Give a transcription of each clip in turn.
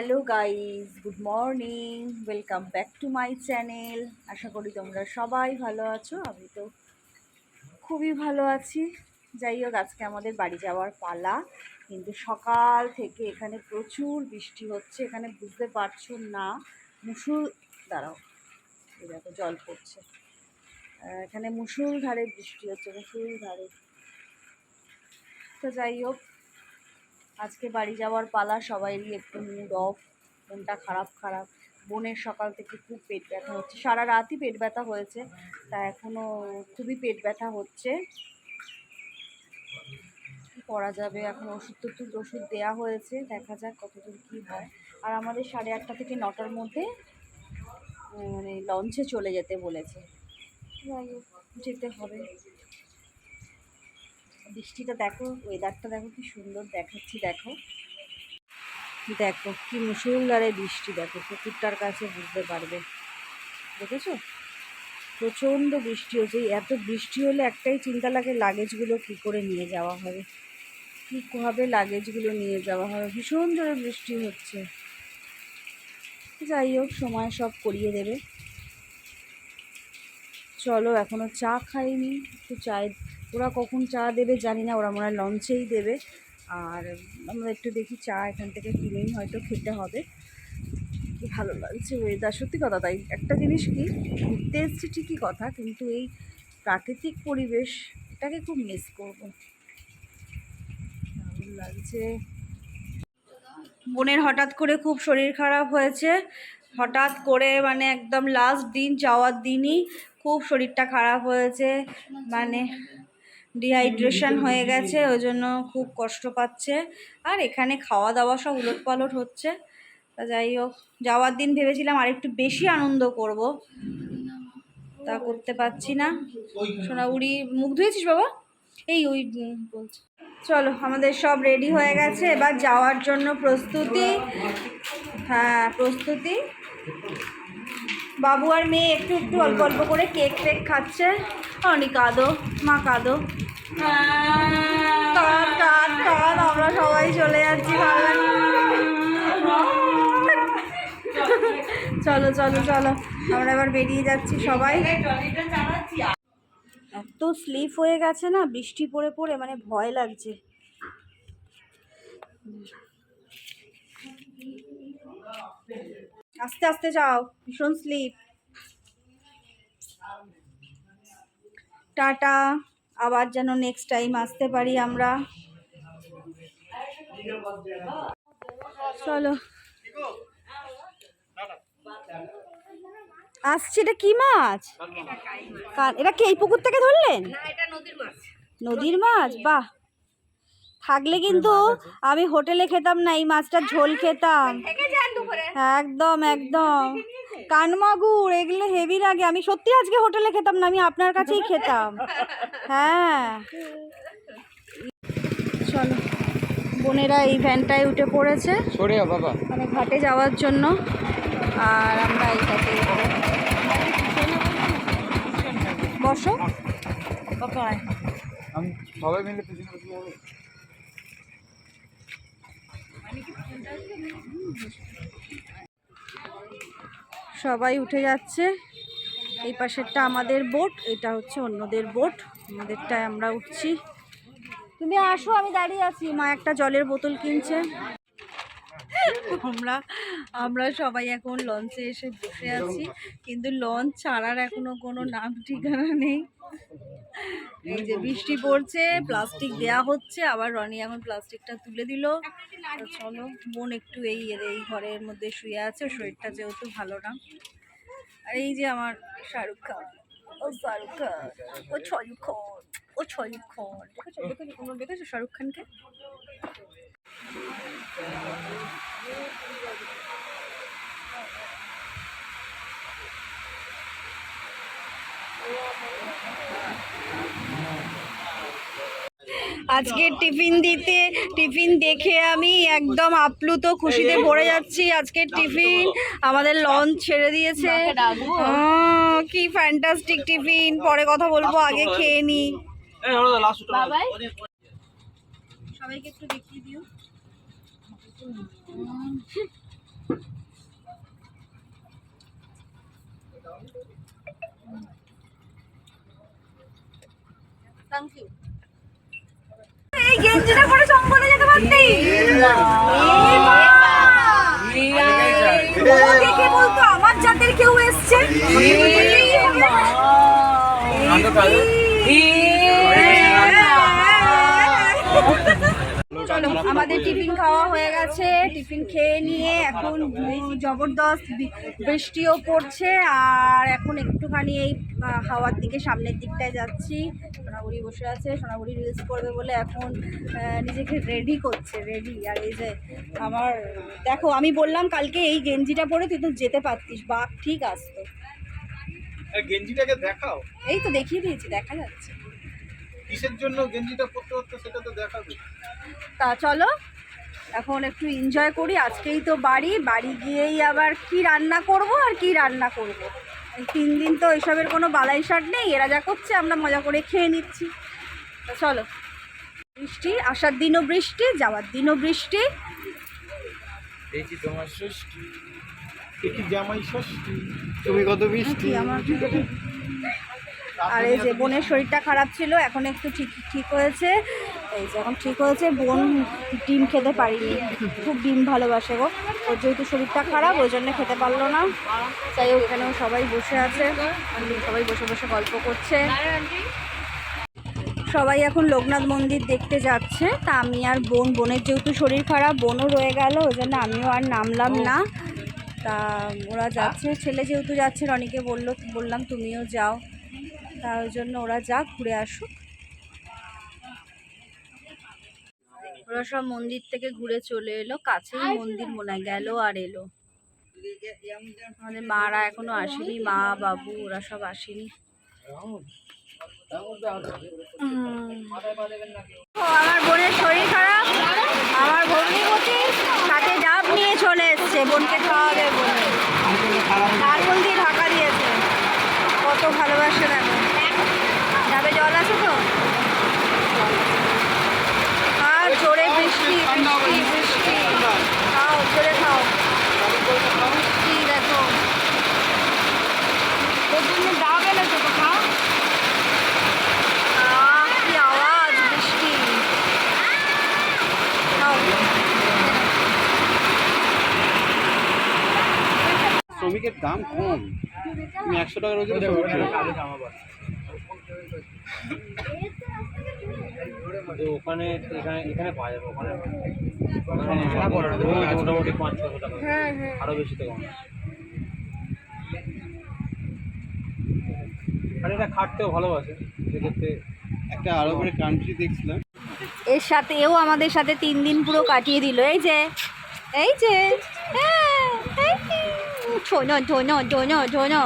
Hello guys good morning, welcome back to my channel. আশা করি তোমরা সবাই ভালো আছো, আমি তো খুবই ভালো আছি। যাই হোক, আজকে আমাদের বাড়ি যাওয়ার পালা, কিন্তু সকাল থেকে এখানে প্রচুর বৃষ্টি হচ্ছে, এখানে বুঝতে পারছ না। মুসুল দাঁড়াও দেখো, জল পড়ছে। এখানে মুসুল ধারে বৃষ্টি হচ্ছে মুসুল ধারে। তো যাই হোক আজকে বাড়ি যাওয়ার পালা, সবাইরই একটু মুড অফ মনটা খারাপ খারাপ। বোনের সকাল থেকে খুব পেট ব্যথা হচ্ছে। সারা রাতই পেট ব্যথা হয়েছে, তা এখনও খুবই পেট ব্যথা হচ্ছে। করা যাবে? এখন ওষুধ টষুধ ওষুধ দেওয়া হয়েছে, দেখা যাক কতদূর কী হয়। আর আমাদের সাড়ে আটটা থেকে নটার মধ্যে মানে লঞ্চে চলে যেতে বলেছে। যেতে হবে। বৃষ্টিটা দেখো ওয়েদারটা দেখো কি সুন্দর দেখাচ্ছি, দেখো। দেখো কি মুসুলধারে বৃষ্টি, দেখো পুকুরটার কাছে বুঝতে পারবে। দেখেছ? প্রচণ্ড বৃষ্টি হচ্ছে এত বৃষ্টি হলে একটাই চিন্তা লাগে লাগেজগুলো কি করে নিয়ে যাওয়া হবে? কী কীভাবে লাগেজগুলো নিয়ে যাওয়া হবে? ভীষণ জোরে বৃষ্টি হচ্ছে। যাই হোক, সময় সব করিয়ে দেবে। চলো এখনও চা খাইনি, একটু চায় ওরা কখন চা দেবে জানি না, ওরা মনে লঞ্চেই দেবে। আর আমরা একটু দেখি চা এখান থেকে কিনেই হয়তো খেতে হবে। কি ভালো লাগছে ওয়েদার সত্যি কথা তাই। একটা জিনিস কি, ঘুরতে এসছি ঠিকই কথা, কিন্তু এই প্রাকৃতিক পরিবেশ, এটাকে খুব মিস করব। লাগছে। বোনের হঠাৎ করে খুব শরীর খারাপ হয়েছে। হঠাৎ করে মানে একদম লাস্ট দিন, যাওয়ার দিনই খুব শরীরটা খারাপ হয়েছে। মানে ডিহাইড্রেশন হয়ে গেছে ওই জন্য খুব কষ্ট পাচ্ছে। আর এখানে খাওয়া দাওয়া সব উলট পালট হচ্ছে। তা যাই হোক যাওয়ার দিন ভেবেছিলাম আর একটু বেশি আনন্দ করব। তা করতে পারছি না। সোনা উড়ি মুখ ধুয়েছিস বাবা? এই ওই বলছি। চলো আমাদের সব রেডি হয়ে গেছে। এবার যাওয়ার জন্য প্রস্তুতি। হ্যাঁ প্রস্তুতি। বাবু আর মেয়ে একটু একটু অল্প অল্প করে কেক টেক খাচ্ছে। অনেক কাঁদো মা কাঁদো। আমরা সবাই চলে যাচ্ছি চলো চলো চলো। আমরা এবার বেরিয়ে যাচ্ছি সবাই। এত স্লিপ হয়ে গেছে না, বৃষ্টি পড়ে পড়ে মানে ভয় লাগছে। আস্তে আস্তে যাও, ভীষণ স্লিপ টাটা। আবার যেন নেক্সট টাইম আসতে পারি আমরা। চলো। আসছে এটা কি মাছ? কার- এটা কি এই পুকুর থেকে ধরলেন? নদীর মাছ? বাহ। থাকলে কিন্তু আমি হোটেলে খেতাম না এই মাছটার ঝোল খেতাম। একদম একদম। কানমাগুর এগুলো হেভি লাগে। আমি সত্যি আজকে হোটেলে খেতাম না আমি আপনার কাছেই খেতাম। হ্যাঁ। চলো বোনেরা এই ভ্যানটায় উঠে পড়েছে। বাবা। মানে ঘাটে যাওয়ার জন্য। আর আমরা এই ঘাটে বসো। সবাই মিলে সবাই উঠে যাচ্ছে। এই পাশেরটা আমাদের বোট, এটা হচ্ছে অন্যদের বোট। আমাদেরটায় আমরা উঠছি। তুমি আসো, আমি দাঁড়িয়ে আছি। মা একটা জলের বোতল কিনছে। আমরা আমরা সবাই এখন লঞ্চে এসে বসে আছি। কিন্তু লঞ্চ ছাড়ার এখনও কোনো নাম ঠিকানা নেই। এই যে বৃষ্টি পড়ছে প্লাস্টিক দেয়া হচ্ছে, আবার রনি এখন প্লাস্টিকটা তুলে দিল। চলো, বোন একটু এই এই ঘরের মধ্যে শুয়ে আছে, শরীরটা যেহেতু ভালো না। আর এই যে আমার শাহরুখ খান। ও শাহরুখ খান, ও ছয়ুক খান, ও ছয়ুক খান। দেখেছ? দেখেছ শাহরুখ খানকে? আজকের টিফিন দিতে, টিফিন দেখে আমি একদম আপ্লুত খুশিতে পড়ে যাচ্ছি। আজকের টিফিন আমাদের লঞ্চ ছেড়ে দিয়েছে। কি ফ্যান্টাস্টিক টিফিন। পরে কথা বলব, আগে খেয়ে নি। Thank you. করতে দেখে বলতো আমার জাতের কেউ এসছে? চলো আমাদের টিফিন খাওয়া হয়ে গেছে টিফিন খেয়ে নিয়ে এখন জবরদস্ত বৃষ্টিও পড়ছে আর এখন একটুখানি এই হাওয়ার দিকে সামনের দিকটায় যাচ্ছি। সোনাগুড়ি বসে আছে সোনাগুড়ি রিলস করবে বলে এখন নিজেকে রেডি করছে রেডি আর এই যে আমার দেখো আমি বললাম কালকে এই গেঞ্জিটা পরে তুই তো যেতে পারতিস বা ঠিক আসতো গেঞ্জিটাকে দেখাও। এই তো দেখিয়ে দিয়েছি দেখা যাচ্ছে। কিসের জন্য গেঞ্জিটা পরতে হচ্ছে সেটা তো দেখাবে। তা চলো এখন একটু এনজয় করি আজকেই তো বাড়ি বাড়ি গিয়েই আবার কি রান্না করব আর কি রান্না করব? এই তিন দিন তো এসবের কোনো বালাই শাট নেই এরা যা করছে আমরা মজা করে খেয়ে নিচ্ছি। তো চলো বৃষ্টি আসার দিনও বৃষ্টি যাওয়ার দিনও বৃষ্টি। এই যে তোমার ষষ্ঠী। এটি জামাই ষষ্ঠী? তুমি কত বৃষ্টি? আমার আর এই যে বোনের শরীরটা খারাপ ছিল, এখন একটু ঠিক ঠিক হয়েছে। এই যে এখন ঠিক হয়েছে, বোন ডিম খেতে পারিনি। খুব ডিম ভালোবাসে গো। ওর যেহেতু শরীরটা খারাপ, ওই জন্য খেতে পারল না। যাই হোক, এখানেও সবাই বসে আছে। সবাই বসে বসে গল্প করছে। সবাই এখন লোকনাথ মন্দির দেখতে যাচ্ছে। তা আমি আর বোন, বোনের যেহেতু শরীর খারাপ, বোনও রয়ে গেল, ওই জন্য আমিও আর নামলাম না। তা ওরা যাচ্ছে, ছেলে যেহেতু যাচ্ছে, রনিকে বলল, বললাম তুমিও যাও। তা ওই জন্য ওরা যাক ঘুরে আসুক। ওরা সব মন্দির থেকে ঘুরে চলে এলো কাছেই মন্দির মনে হয় গেল আর এলো। আমাদের মারা এখনও আসেনি মা বাবু ওরা সব আসেনি। আমার বোনের শরীর খারাপ আমার ভগ্নিপতি সাথে ডাব নিয়ে চলে এসছে বোনকে খাওয়াবে বলে। দিয়ে ঢাকা দিয়েছে। কত ভালোবাসে দেখো ডাবে জল আছে তো আর জোরে বৃষ্টি বৃষ্টি বৃষ্টি খাও জোরে খাও বৃষ্টি দেখো ওর জন্য ডাব এনেছো তো খাও আহ, কি আওয়াজ বৃষ্টি খাও শ্রমিকের দাম কম। তুমি একশো টাকা রোজগার ওখানে এখানে এখানে পাওয়া যাবে ওখানে রোজ মোটামুটি পাঁচ ছশো টাকা। হ্যাঁ হ্যাঁ। আরও বেশি তো কম। আর এটা খাটতেও ভালোবাসে সেক্ষেত্রে একটা আরবের কান্ট্রি দেখছিলাম। এর সাথে এও আমাদের সাথে তিন দিন পুরো কাটিয়ে দিল। এই যে এই যে হ্যাঁ, এই যে। ঝোনো ঝোনো ঝোনো ঝোনো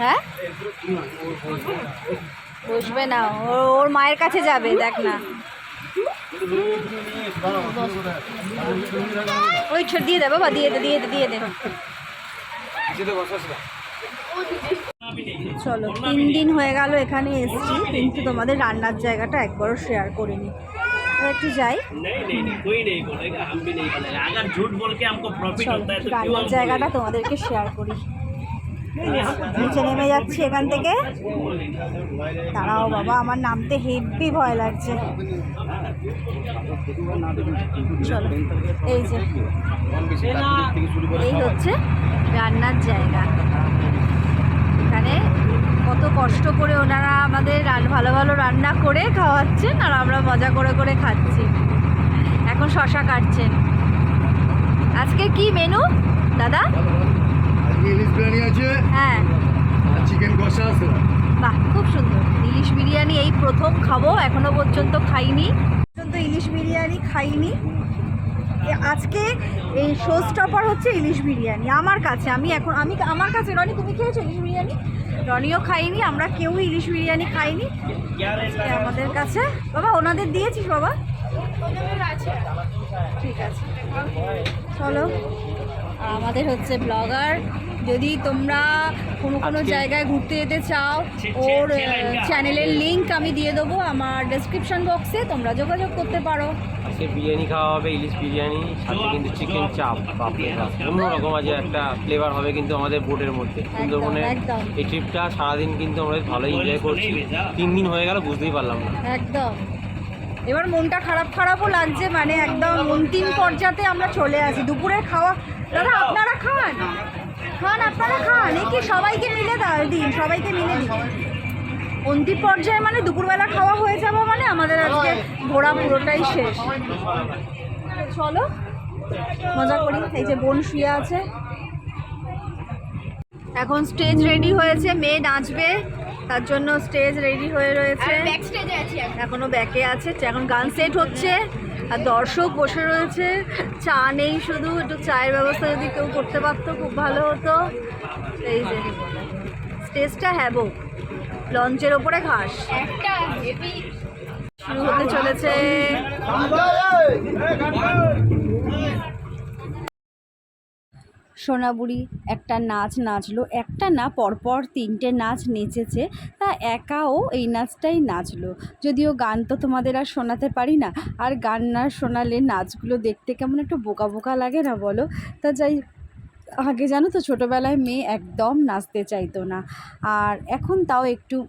হ্যাঁ বসবে না ওর মায়ের কাছে যাবে, দেখ না। ওই ছোট, দিয়ে দে বাবা, দিয়ে দে দিয়ে দে দিয়ে দে। চলো, তিন দিন হয়ে গেল এখানে এসছি, কিন্তু তোমাদের রান্নার জায়গাটা একবারও শেয়ার করিনি। একটু যাই। গাড়ির জায়গাটা তোমাদেরকে শেয়ার করি। নিচে নেমে যাচ্ছি এখান থেকে। তারাও বাবা আমার নামতে হেভি ভয় লাগছে। চলো এই যে। এই হচ্ছে রান্নার জায়গা। এখানে কত কষ্ট করে ওনারা আমাদের ভালো ভালো রান্না করে খাওয়াচ্ছেন আর আমরা মজা করে করে খাচ্ছি। এখন শশা কাটছেন। আজকে কি মেনু দাদা? ইলিশ বিরিয়ানি আছে। হ্যাঁ। চিকেন কষা আছে। বাহ খুব সুন্দর। ইলিশ বিরিয়ানি এই প্রথম খাব এখনও পর্যন্ত খাইনি। পর্যন্ত ইলিশ বিরিয়ানি খাইনি। আজকে এই শো স্টপার হচ্ছে ইলিশ বিরিয়ানি আমার কাছে। আমি এখন আমি আমার কাছে রনি তুমি খেয়েছো ইলিশ বিরিয়ানি? রনিও খাইনি আমরা কেউ ইলিশ বিরিয়ানি খাইনি। আমাদের কাছে। বাবা ওনাদের দিয়েছিস বাবা? ঠিক আছে। চলো। আমাদের হচ্ছে ব্লগার। যদি তোমরা কোনো কোনো জায়গায় ঘুরতে যেতে চাও ওর চ্যানেলের লিংক আমি দিয়ে দেবো আমার ডেসক্রিপশন বক্সে তোমরা যোগাযোগ করতে পারো। আজকে বিরিয়ানি খাওয়া হবে ইলিশ বিরিয়ানি সাথে কিন্তু চিকেন চাপ অন্যরকম আছে একটা ফ্লেভার হবে কিন্তু আমাদের বোটের মধ্যে। সুন্দরবনে এই ট্রিপটা সারাদিন কিন্তু আমরা ভালোই এনজয় করছি। তিন দিন হয়ে গেল বুঝতেই পারলাম না। একদম। এবার মনটা খারাপ খারাপও লাগছে মানে একদম অন্তিম পর্যাতে আমরা চলে আসি। দুপুরের খাওয়া দাদা আপনারা খান? খান আপনারা খান। এই কি সবাইকে মিলে দাও দিন সবাইকে মিলে দিন। অন্তিম পর্যায়ে মানে দুপুরবেলা খাওয়া হয়ে যাব মানে আমাদের আজকে ঘোরা পুরোটাই শেষ। চলো মজা করি। এই যে বোন শুয়ে আছে। এখন স্টেজ রেডি হয়েছে মেয়ে নাচবে তার জন্য স্টেজ রেডি হয়ে রয়েছে। এখনও ব্যাকে আছে এখন গান সেট হচ্ছে আর দর্শক বসে রয়েছে। চা নেই শুধু একটু চায়ের ব্যবস্থা যদি কেউ করতে পারতো খুব ভালো হতো। এই যে স্টেজটা হ্যাবো। লঞ্চের ওপরে ঘাস। শুরু হতে চলেছে। সোনাবুড়ি একটা নাচ নাচলো একটা না পরপর তিনটে নাচ নেচেছে তা একাও এই নাচটাই নাচলো। যদিও গান তো তোমাদের আর শোনাতে পারি না আর গান না শোনালে নাচগুলো দেখতে কেমন একটু বোকা বোকা লাগে না বলো? তা যাই আগে জানো তো ছোটোবেলায় মেয়ে একদম নাচতে চাইতো না। আর এখন তাও একটু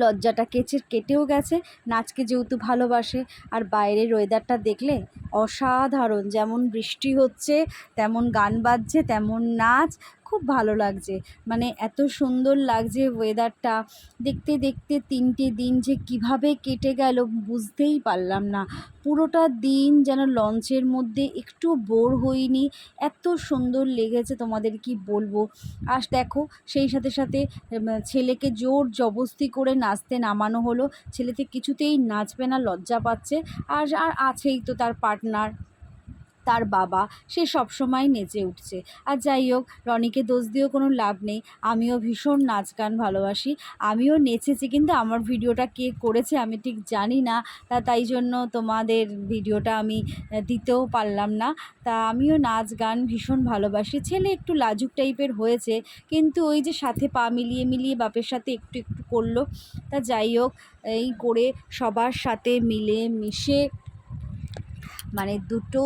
লজ্জাটা কেচে, কেটেও গেছে। নাচকে যেহেতু ভালোবাসে, আর বাইরের ওয়েদারটা দেখলে অসাধারণ। যেমন বৃষ্টি হচ্ছে, তেমন গান বাজছে, তেমন নাচ। খুব ভালো লাগছে। মানে এত সুন্দর লাগছে ওয়েদারটা দেখতে দেখতে তিনটে দিন যে কীভাবে কেটে গেল বুঝতেই পারলাম না। পুরোটা দিন যেন লঞ্চের মধ্যে একটু বোর হইনি এত সুন্দর লেগেছে তোমাদের কি বলব? আর দেখো, সেই সাথে সাথে ছেলেকে জোর জবস্তি করে নাচতে নামানো হলো। ছেলেতে কিছুতেই নাচবে না, লজ্জা পাচ্ছে। আর আর আছেই তো তার পার্টনার তার বাবা, সে সবসময় নেচে উঠছে। আর যাই হোক, রনিকে দোষ দিয়েও কোনো লাভ নেই। আমিও ভীষণ নাচ গান ভালোবাসি। আমিও নেচেছি, কিন্তু আমার ভিডিওটা কে করেছে আমি ঠিক জানি না। তা তাই জন্য তোমাদের ভিডিওটা আমি দিতেও পারলাম না। তা আমিও নাচ গান ভীষণ ভালোবাসি। ছেলে একটু লাজুক টাইপের হয়েছে, কিন্তু ওই যে সাথে পা মিলিয়ে মিলিয়ে বাপের সাথে একটু একটু করল। তা যাই হোক, এই করে সবার সাথে মিলে মিশে মানে দুটো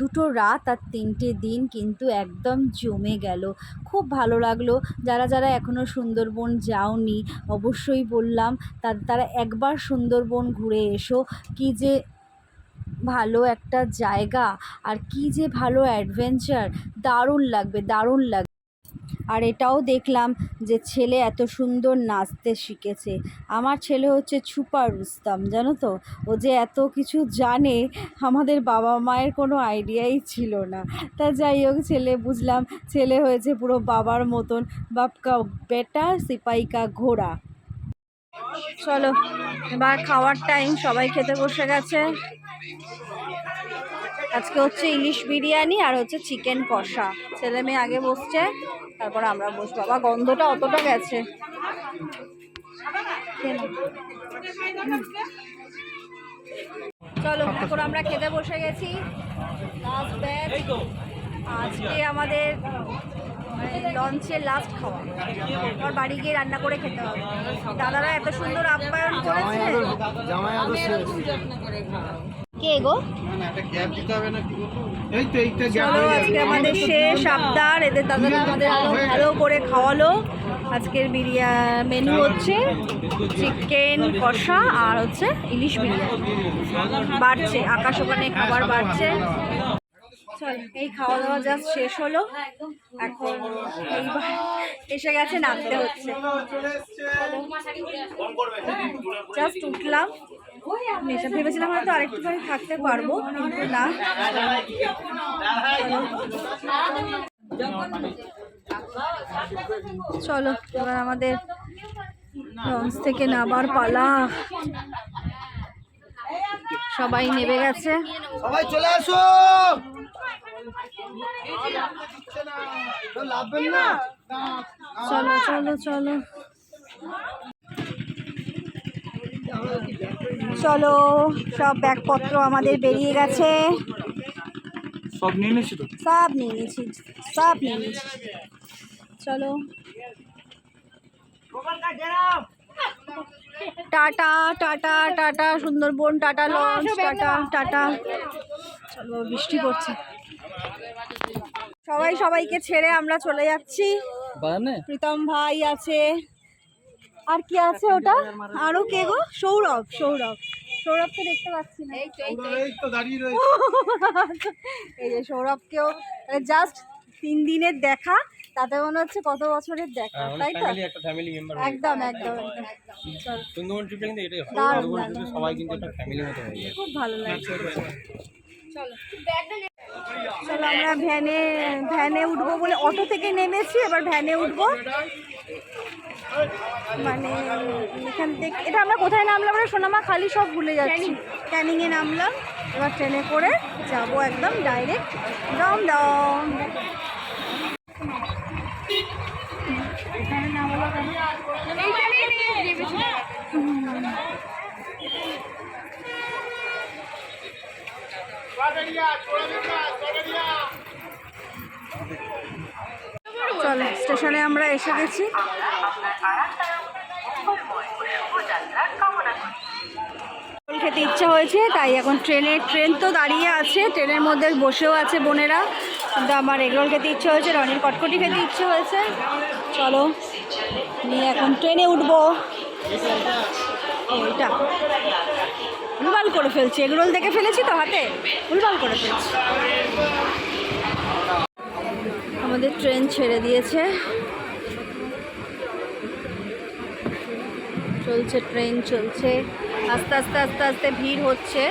দুটো রাত আর তিনটে দিন কিন্তু একদম জমে গেল। খুব ভালো লাগল। যারা যারা এখনও সুন্দরবন যাওনি, অবশ্যই বললাম তারা একবার সুন্দরবন ঘুরে এসো। কি যে ভালো একটা জায়গা আর কি যে ভালো অ্যাডভেঞ্চার, দারুণ লাগবে দারুণ লাগবে। আর এটাও দেখলাম যে ছেলে এত সুন্দর নাচতে শিখেছে। আমার ছেলে হচ্ছে ছুপা রুস্তাম, জানো তো? ও যে এত কিছু জানে, আমাদের বাবা মায়ের কোনো আইডিয়াই ছিল না। তা যাই হোক, ছেলে বুঝলাম, ছেলে হয়েছে পুরো বাবার মতন। বাপকা বেটা, সিপাইকা ঘোড়া। চলো, এবার খাওয়ার টাইম সবাই খেতে বসে গেছে। আজকে হচ্ছে ইলিশ বিরিয়ানি আর হচ্ছে চিকেন কষা। ছেলে মেয়ে আগে বসছে, তারপর আমরা বসবো। বাবা, গন্ধটা অতটা গেছে। চলো, এখন আমরা খেতে বসে গেছি। আজকে আমাদের লঞ্চের লাস্ট খাওয়া। আমার বাড়ি গিয়ে রান্না করে খেতে হবে। দাদারা এত সুন্দর আপ্যায়ন করেছে। কে গো? চলো আজকে আমাদের শেষ আবদার। এদের দাদারা আমাদের আরও ভালো করে খাওয়ালো। আজকের বিরিয়া মেনু হচ্ছে চিকেন কষা আর হচ্ছে ইলিশ বিরিয়ানি। বাড়ছে আকাশ ওখানে খাবার বাড়ছে। চল এই খাওয়া দাওয়া জাস্ট শেষ হলো। এখন এসে গেছে, নামতে হচ্ছে। জাস্ট উঠলাম। মেশা ভেবেছিলাম হয়তো আরেকটুখানি থাকতে পারব, কিন্তু না। চলো, এবার আমাদের লঞ্চ থেকে নামার পালা। সবাই নেমে গেছে। সবাই চলে আসো! চলো চলো চলো। চলো সব ব্যাগপত্র আমাদের বেরিয়ে গেছে। সব নিয়ে নিয়েছি তো? সব নিয়ে নিয়েছি সব নিয়ে নিয়েছি। চলো। Tata tata tata Sundarban tata launch tata tata. চলো বৃষ্টি পড়ছে। সবাই সবাইকে ছেড়ে আমরা চলে যাচ্ছি। প্রীতম ভাই আছে। আর কি আছে ওটা? আরও কে গো? সৌরভ সৌরভ। সৌরভকে দেখতে পাচ্ছি না। এই তো দাঁড়িয়ে রয়েছে। এই যে সৌরভকেও জাস্ট তিন দিনের দেখা তাতে মনে হচ্ছে কত বছরের দেখা তাই তো? একটা ফ্যামিলি মেম্বার একদম একদম একদম। সুন্দরবন ট্রিপটা কিন্তু এটাই হয়। দারুণ, সুন্দরবন দারুণ। ট্রিপে সবাই কিন্তু একটা ফ্যামিলির মতো হয়ে যায়। খুব ভালো লাগছে চলো। চলো আমরা ভ্যানে ভ্যানে উঠবো বলে অটো থেকে নেমেছি এবার ভ্যানে উঠবো। মানে এখান থেকে এটা আমরা কোথায় নামলাম আমরা সোনামা? খালি সব ভুলে যাচ্ছি। ক্যানিংয়ে নামলাম। এবার ট্রেনে করে যাব একদম ডাইরেক্ট দম দম। এখানে নামলো কেন চলো, স্টেশনে আমরা এসে গেছি। খেতে ইচ্ছা হয়েছে, তাই এখন ট্রেনের, ট্রেন তো দাঁড়িয়ে আছে, ট্রেনের মধ্যে বসেও আছে বোনেরা। কিন্তু আমার এগরোল খেতে ইচ্ছে হয়েছে, রনির কটকটি খেতে ইচ্ছে হয়েছে। চলো, নিয়ে এখন ট্রেনে উঠবো। এইটা ভুলভাল করে ফেলছি, এগরোল দেখে ফেলেছি তো হাতে? ভুলভাল করে ফেলছি। আমাদের ট্রেন ছেড়ে দিয়েছে। চলছে, ট্রেন চলছে। আস্তে আস্তে আস্তে আস্তে ভিড় হচ্ছে।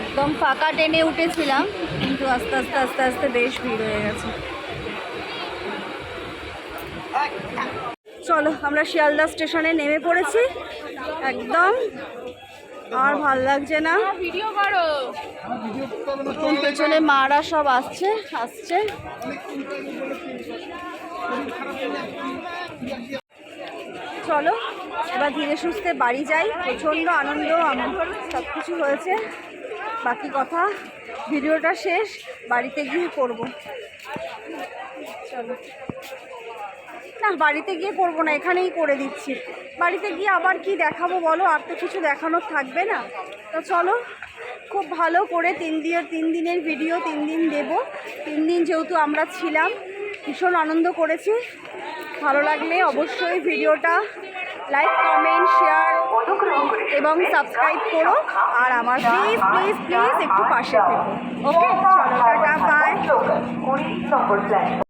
একদম ফাঁকা ট্রেনে উঠেছিলাম, কিন্তু আস্তে আস্তে আস্তে আস্তে বেশ ভিড় হয়ে গেছে। চলো, আমরা শিয়ালদা স্টেশনে নেমে পড়েছি। একদম আর ভালো লাগছে না? ভিডিও করো। পেছনে মারা সব আসছে আসছে। চলো এবার ধীরে সুস্থে বাড়ি যাই। প্রচণ্ড আনন্দ আমার সব কিছু হয়েছে। বাকি কথা ভিডিওটা শেষ বাড়িতে গিয়ে করব। চলো। না, বাড়িতে গিয়ে করব না, এখানেই করে দিচ্ছি। বাড়িতে গিয়ে আবার কি দেখাবো বলো? আর তো কিছু দেখানোর থাকবে না। তো চলো, খুব ভালো করে তিন দিনের তিন দিনের ভিডিও তিন দিন দেব। তিন দিন যেহেতু আমরা ছিলাম, ভীষণ আনন্দ করেছি। ভালো লাগলে অবশ্যই ভিডিওটা লাইক কমেন্ট শেয়ার এবং সাবস্ক্রাইব করো। আর আমার প্লিজ প্লিজ প্লিজ একটু পাশে থেকো। ওকে চলো, টাটা বাই